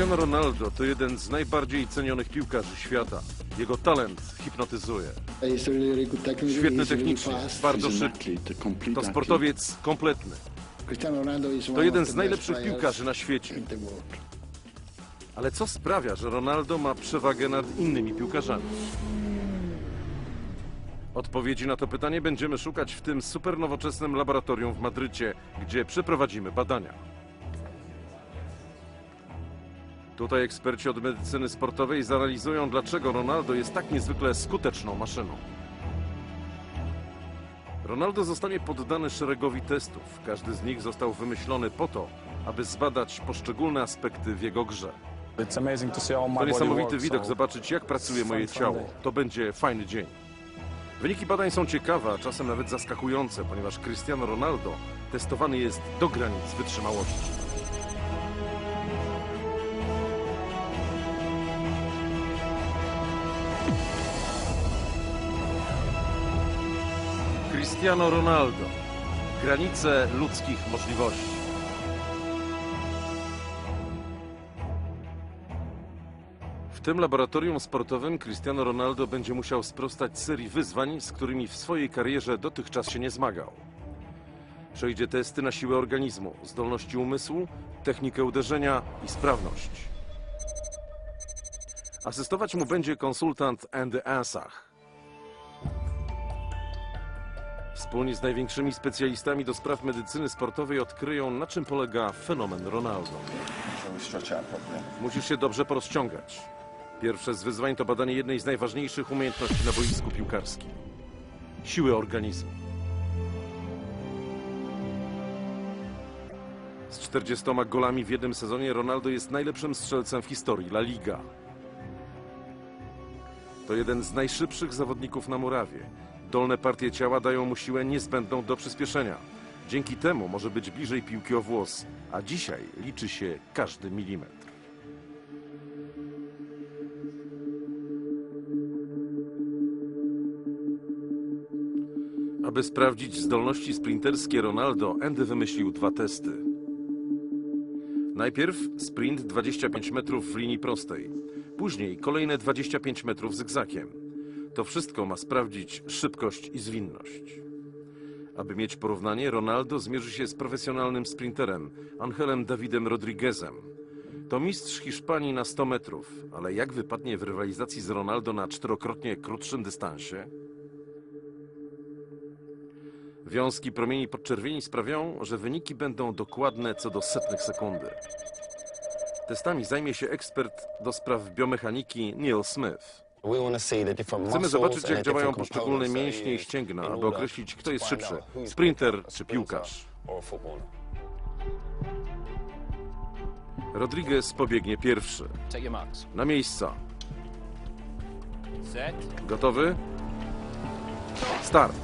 Cristiano Ronaldo to jeden z najbardziej cenionych piłkarzy świata. Jego talent hipnotyzuje. Świetny technicznie, bardzo szybki. To sportowiec kompletny. To jeden z najlepszych piłkarzy na świecie. Ale co sprawia, że Ronaldo ma przewagę nad innymi piłkarzami? Odpowiedzi na to pytanie będziemy szukać w tym supernowoczesnym laboratorium w Madrycie, gdzie przeprowadzimy badania. Tutaj eksperci od medycyny sportowej zanalizują, dlaczego Ronaldo jest tak niezwykle skuteczną maszyną. Ronaldo zostanie poddany szeregowi testów. Każdy z nich został wymyślony po to, aby zbadać poszczególne aspekty w jego grze. To niesamowity widok zobaczyć, jak pracuje moje ciało. To będzie fajny dzień. Wyniki badań są ciekawe, a czasem nawet zaskakujące, ponieważ Cristiano Ronaldo testowany jest do granic wytrzymałości. Cristiano Ronaldo. Granice ludzkich możliwości. W tym laboratorium sportowym Cristiano Ronaldo będzie musiał sprostać serii wyzwań, z którymi w swojej karierze dotychczas się nie zmagał. Przejdzie testy na siłę organizmu, zdolności umysłu, technikę uderzenia i sprawność. Asystować mu będzie konsultant Andy Asach. Wspólnie z największymi specjalistami do spraw medycyny sportowej odkryją, na czym polega fenomen Ronaldo. Musisz się dobrze porozciągać. Pierwsze z wyzwań to badanie jednej z najważniejszych umiejętności na boisku piłkarskim. Siły organizmu. Z 40 golami w jednym sezonie Ronaldo jest najlepszym strzelcem w historii La Liga. To jeden z najszybszych zawodników na murawie. Dolne partie ciała dają mu siłę niezbędną do przyspieszenia. Dzięki temu może być bliżej piłki o włos, a dzisiaj liczy się każdy milimetr. Aby sprawdzić zdolności sprinterskie Ronaldo, Andy wymyślił dwa testy. Najpierw sprint 25 metrów w linii prostej, później kolejne 25 metrów zygzakiem. To wszystko ma sprawdzić szybkość i zwinność. Aby mieć porównanie, Ronaldo zmierzy się z profesjonalnym sprinterem Angelem Davidem Rodriguezem. To mistrz Hiszpanii na 100 metrów, ale jak wypadnie w rywalizacji z Ronaldo na czterokrotnie krótszym dystansie? Wiązki promieni podczerwieni sprawią, że wyniki będą dokładne co do setnych sekundy. Testami zajmie się ekspert do spraw biomechaniki Neil Smith. Chcemy zobaczyć, jak działają poszczególne mięśnie i ścięgna, aby określić, kto jest szybszy, sprinter czy piłkarz. Rodriguez pobiegnie pierwszy. Na miejsca. Gotowy? Start.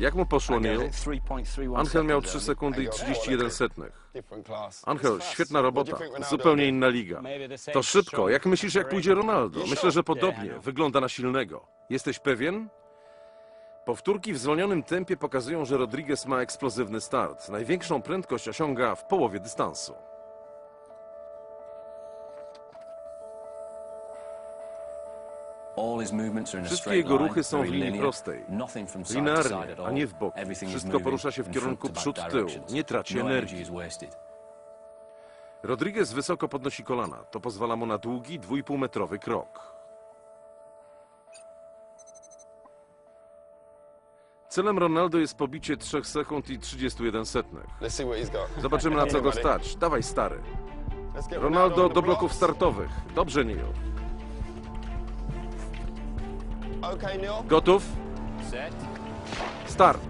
Jak mu poszło, Neil? Angel miał 3 sekundy i 31 setnych. Angel, świetna robota. Zupełnie inna liga. To szybko. Jak myślisz, jak pójdzie Ronaldo? Myślę, że podobnie. Wygląda na silnego. Jesteś pewien? Powtórki w zwolnionym tempie pokazują, że Rodriguez ma eksplozywny start. Największą prędkość osiąga w połowie dystansu. Wszystkie jego ruchy są w linii prostej. Linearnie, a nie w bok. Wszystko porusza się w kierunku przód-tył. Nie traci energii. Rodriguez wysoko podnosi kolana. To pozwala mu na długi, 2,5-metrowy krok. Celem Ronaldo jest pobicie 3 sekund i 31 setnych. Zobaczymy na co go stać. Dawaj stary. Ronaldo do bloków startowych. Dobrze, Neil. Gotów? Start.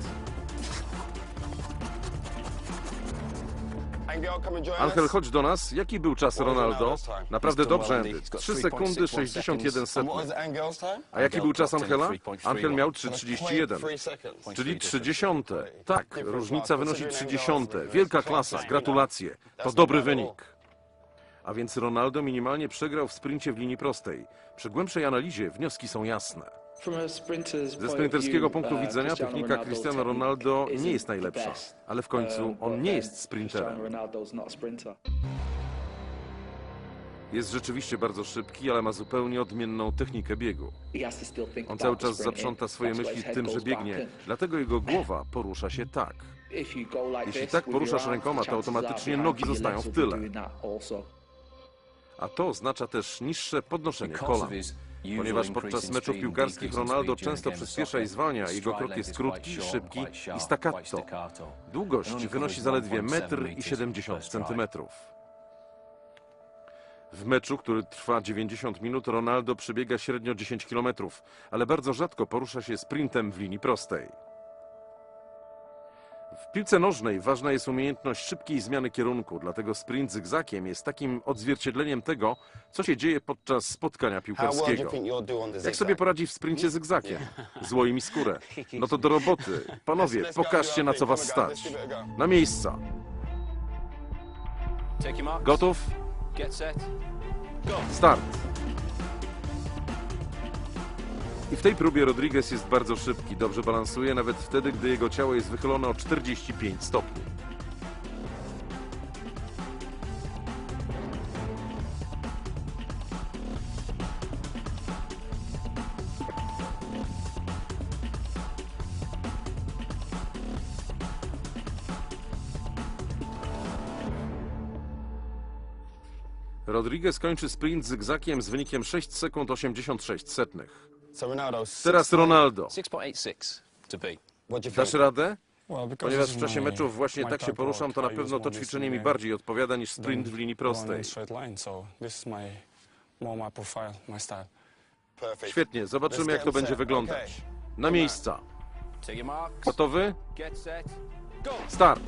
Angel, chodź do nas. Jaki był czas Ronaldo? Naprawdę dobrze, Andy. 3 sekundy 61 setnych. A jaki był czas Angela? Angel miał 3,31. Czyli 30. Tak, różnica wynosi 30. Wielka klasa, gratulacje. To dobry wynik. A więc Ronaldo minimalnie przegrał w sprincie w linii prostej. Przy głębszej analizie wnioski są jasne. Ze sprinterskiego punktu widzenia technika Cristiano Ronaldo nie jest najlepsza, ale w końcu on nie jest sprinterem. Jest rzeczywiście bardzo szybki, ale ma zupełnie odmienną technikę biegu. On cały czas zaprząta swoje myśli tym, że biegnie, dlatego jego głowa porusza się tak. Jeśli tak poruszasz rękoma, to automatycznie nogi zostają w tyle. A to oznacza też niższe podnoszenie kolan. Ponieważ podczas meczów piłkarskich Ronaldo często przyspiesza i zwalnia, jego krok jest krótki, szybki i staccato. Długość wynosi zaledwie 1,70 m. W meczu, który trwa 90 minut, Ronaldo przebiega średnio 10 km, ale bardzo rzadko porusza się sprintem w linii prostej. W piłce nożnej ważna jest umiejętność szybkiej zmiany kierunku, dlatego sprint zygzakiem jest takim odzwierciedleniem tego, co się dzieje podczas spotkania piłkarskiego. Jak sobie poradzi w sprincie zygzakiem? Złoi mi skórę. No to do roboty. Panowie, pokażcie na co was stać. Na miejsca. Gotów? Start. I w tej próbie Rodriguez jest bardzo szybki, dobrze balansuje, nawet wtedy, gdy jego ciało jest wychylone o 45 stopni. Rodriguez kończy sprint zygzakiem z wynikiem 6 sekund 86 setnych. Teraz Ronaldo. 6.86 to beat. Dasz radę? Ponieważ w czasie meczów właśnie tak się poruszam, to na pewno to ćwiczenie mi bardziej odpowiada niż sprint w linii prostej. Świetnie, zobaczymy jak to będzie wyglądać. Na miejsca. Gotowy? Start.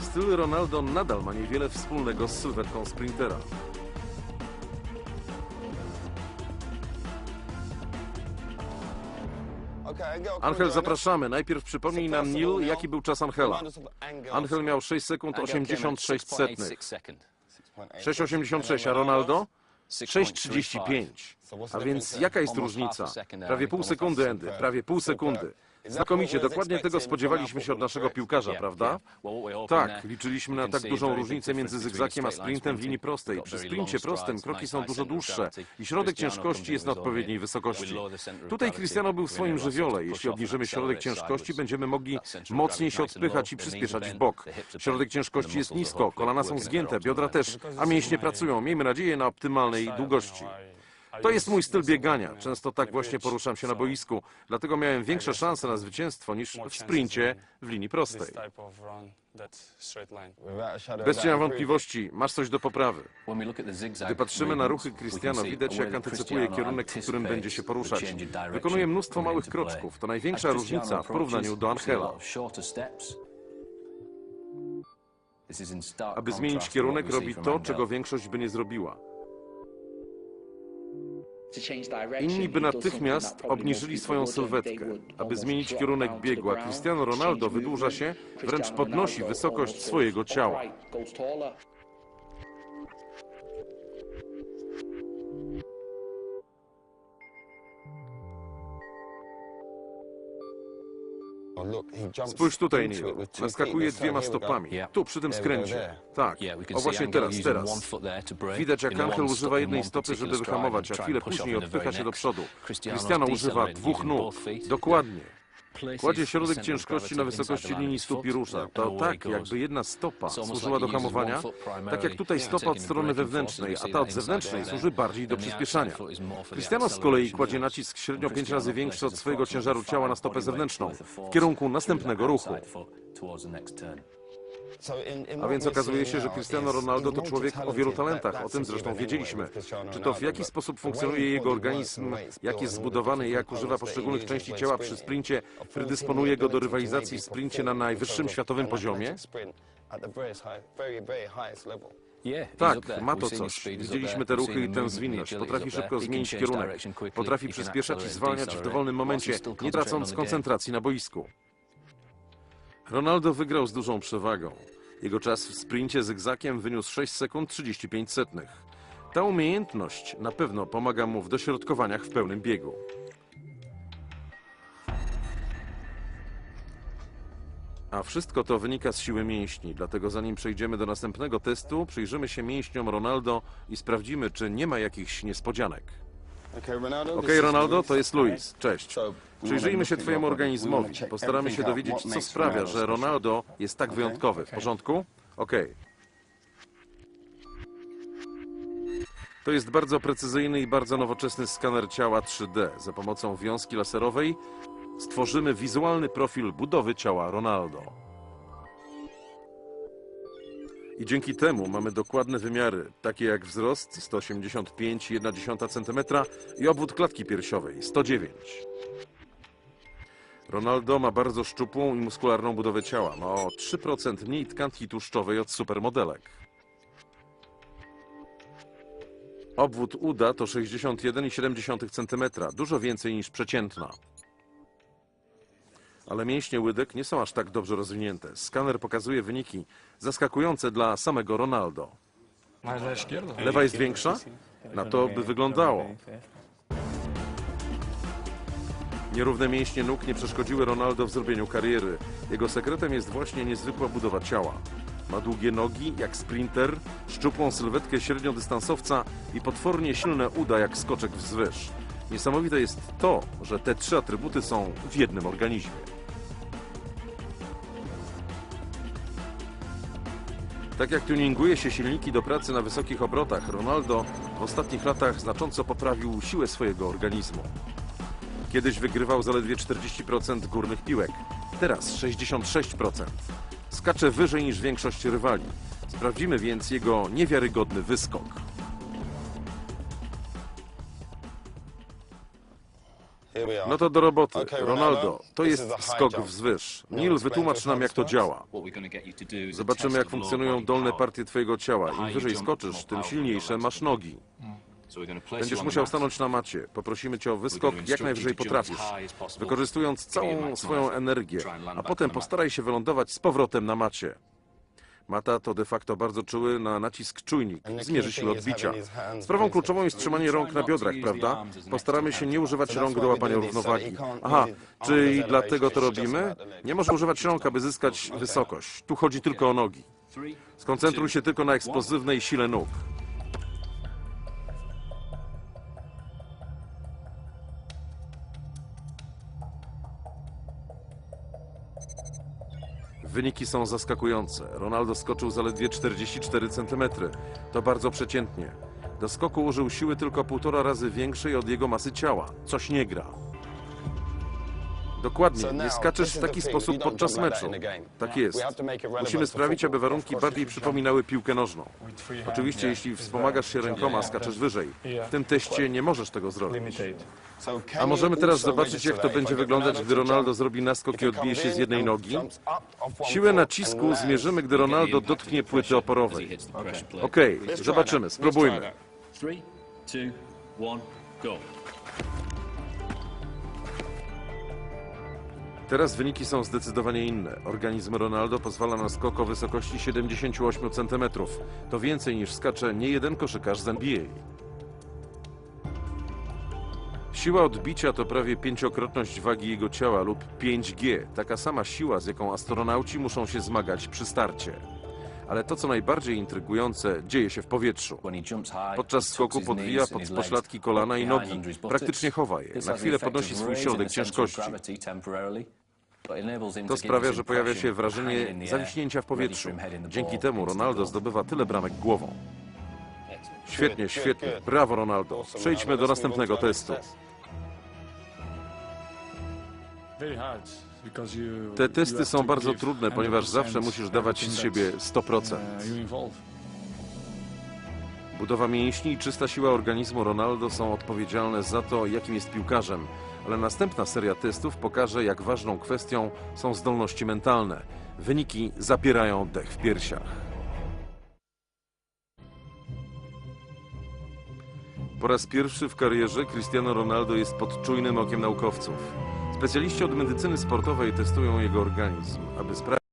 Styl Ronaldo nadal ma niewiele wspólnego z sylwetką sprintera. Angel, zapraszamy. Najpierw przypomnij nam, Neil, jaki był czas Angela. Angel miał 6 sekund Angel came in 86 6.86 setnych. second. 6,86, a Ronaldo? 6.35. 6,35. A więc jaka jest różnica? Prawie pół sekundy, Andy, prawie pół sekundy. Znakomicie, dokładnie tego spodziewaliśmy się od naszego piłkarza, prawda? Tak, liczyliśmy na tak dużą różnicę między zygzakiem a sprintem w linii prostej. Przy sprincie prostym kroki są dużo dłuższe i środek ciężkości jest na odpowiedniej wysokości. Tutaj Cristiano był w swoim żywiole. Jeśli obniżymy środek ciężkości, będziemy mogli mocniej się odpychać i przyspieszać w bok. Środek ciężkości jest nisko, kolana są zgięte, biodra też, a mięśnie pracują. Miejmy nadzieję na optymalnej długości. To jest mój styl biegania. Często tak właśnie poruszam się na boisku. Dlatego miałem większe szanse na zwycięstwo niż w sprincie w linii prostej. Bez cienia wątpliwości, masz coś do poprawy. Gdy patrzymy na ruchy Cristiano, widać jak antycypuje kierunek, w którym będzie się poruszać. Wykonuje mnóstwo małych kroczków. To największa różnica w porównaniu do Angela. Aby zmienić kierunek, robi to, czego większość by nie zrobiła. Inni by natychmiast obniżyli swoją sylwetkę. Aby zmienić kierunek biegu, a Cristiano Ronaldo wydłuża się, wręcz podnosi wysokość swojego ciała. Spójrz tutaj, Neil. Naskakuje dwiema stopami. Tu, przy tym skręcie. Tak. O, właśnie teraz, teraz. Widać, jak Angel używa jednej stopy, żeby wyhamować, a chwilę później odpycha się do przodu. Cristiano używa dwóch nóg. Dokładnie. Kładzie środek ciężkości na wysokości linii stóp i rusza. To tak, jakby jedna stopa służyła do hamowania, tak jak tutaj stopa od strony wewnętrznej, a ta od zewnętrznej służy bardziej do przyspieszania. Cristiano z kolei kładzie nacisk średnio pięć razy większy od swojego ciężaru ciała na stopę zewnętrzną, w kierunku następnego ruchu. A więc okazuje się, że Cristiano Ronaldo to człowiek o wielu talentach, o tym zresztą wiedzieliśmy. Czy to w jaki sposób funkcjonuje jego organizm, jak jest zbudowany i jak używa poszczególnych części ciała przy sprincie, predysponuje go do rywalizacji w sprincie na najwyższym światowym poziomie? Tak, ma to coś. Widzieliśmy te ruchy i tę zwinność. Potrafi szybko zmienić kierunek. Potrafi przyspieszać i zwalniać w dowolnym momencie, nie tracąc koncentracji na boisku. Ronaldo wygrał z dużą przewagą. Jego czas w sprincie zygzakiem wyniósł 6 sekund 35 setnych. Ta umiejętność na pewno pomaga mu w dośrodkowaniach w pełnym biegu. A wszystko to wynika z siły mięśni, dlatego zanim przejdziemy do następnego testu, przyjrzymy się mięśniom Ronaldo i sprawdzimy, czy nie ma jakichś niespodzianek. Okej, Ronaldo, to jest Luis. Cześć. Przyjrzyjmy się Twojemu organizmowi. Postaramy się dowiedzieć, co sprawia, że Ronaldo jest tak wyjątkowy. W porządku? Okej. To jest bardzo precyzyjny i bardzo nowoczesny skaner ciała 3D. Za pomocą wiązki laserowej stworzymy wizualny profil budowy ciała Ronaldo. I dzięki temu mamy dokładne wymiary, takie jak wzrost 185,1 cm i obwód klatki piersiowej 109. Ronaldo ma bardzo szczupłą i muskularną budowę ciała. Ma o 3% mniej tkanki tłuszczowej od supermodelek. Obwód uda to 61,7 cm, dużo więcej niż przeciętna. Ale mięśnie łydek nie są aż tak dobrze rozwinięte. Skaner pokazuje wyniki zaskakujące dla samego Ronaldo. Lewa jest większa? Na to by wyglądało. Nierówne mięśnie nóg nie przeszkodziły Ronaldo w zrobieniu kariery. Jego sekretem jest właśnie niezwykła budowa ciała. Ma długie nogi, jak sprinter, szczupłą sylwetkę średniodystansowca i potwornie silne uda, jak skoczek wzwyż. Niesamowite jest to, że te trzy atrybuty są w jednym organizmie. Tak jak tuninguje się silniki do pracy na wysokich obrotach, Ronaldo w ostatnich latach znacząco poprawił siłę swojego organizmu. Kiedyś wygrywał zaledwie 40% górnych piłek, teraz 66%. Skacze wyżej niż większość rywali. Sprawdzimy więc jego niewiarygodny wyskok. No to do roboty. Ronaldo, to jest skok wzwyż. Nil, wytłumacz nam jak to działa. Zobaczymy jak funkcjonują dolne partie twojego ciała. Im wyżej skoczysz, tym silniejsze masz nogi. Będziesz musiał stanąć na macie. Poprosimy cię o wyskok jak najwyżej potrafisz, wykorzystując całą swoją energię, a potem postaraj się wylądować z powrotem na macie. Mata to de facto bardzo czuły na nacisk czujnik, zmierzy siłę odbicia. Sprawą kluczową jest trzymanie rąk na biodrach, prawda? Postaramy się nie używać rąk do łapania równowagi. Aha, czyli dlatego to robimy? Nie można używać rąk, aby zyskać wysokość. Tu chodzi tylko o nogi. Skoncentruj się tylko na eksplozywnej sile nóg. Wyniki są zaskakujące. Ronaldo skoczył zaledwie 44 cm. To bardzo przeciętnie. Do skoku użył siły tylko półtora razy większej od jego masy ciała. Coś nie gra. Dokładnie, nie skaczesz w taki sposób podczas meczu. Tak jest. Musimy sprawić, aby warunki bardziej przypominały piłkę nożną. Oczywiście, jeśli wspomagasz się rękoma, skaczesz wyżej. W tym teście nie możesz tego zrobić. A możemy teraz zobaczyć, jak to będzie wyglądać, gdy Ronaldo zrobi naskok i odbije się z jednej nogi? Siłę nacisku zmierzymy, gdy Ronaldo dotknie płyty oporowej. Okej, zobaczymy, spróbujmy. Three, two, one, go. Teraz wyniki są zdecydowanie inne. Organizm Ronaldo pozwala na skok o wysokości 78 cm. To więcej niż skacze niejeden koszykarz z NBA. Siła odbicia to prawie pięciokrotność wagi jego ciała lub 5G. Taka sama siła, z jaką astronauci muszą się zmagać przy starcie. Ale to, co najbardziej intrygujące, dzieje się w powietrzu. Podczas skoku podwija pod pośladki kolana i nogi. Praktycznie chowa je. Na chwilę podnosi swój środek ciężkości. To sprawia, że pojawia się wrażenie zawiśnięcia w powietrzu. Dzięki temu Ronaldo zdobywa tyle bramek głową. Świetnie, świetnie. Brawo, Ronaldo. Przejdźmy do następnego testu. Te testy są bardzo trudne, ponieważ 100% zawsze musisz dawać z siebie that, 100%. uh, you involve. Budowa mięśni i czysta siła organizmu Ronaldo są odpowiedzialne za to, jakim jest piłkarzem. Ale następna seria testów pokaże, jak ważną kwestią są zdolności mentalne. Wyniki zapierają dech w piersiach. Po raz pierwszy w karierze Cristiano Ronaldo jest pod czujnym okiem naukowców. Specjaliści od medycyny sportowej testują jego organizm, aby sprawdzić,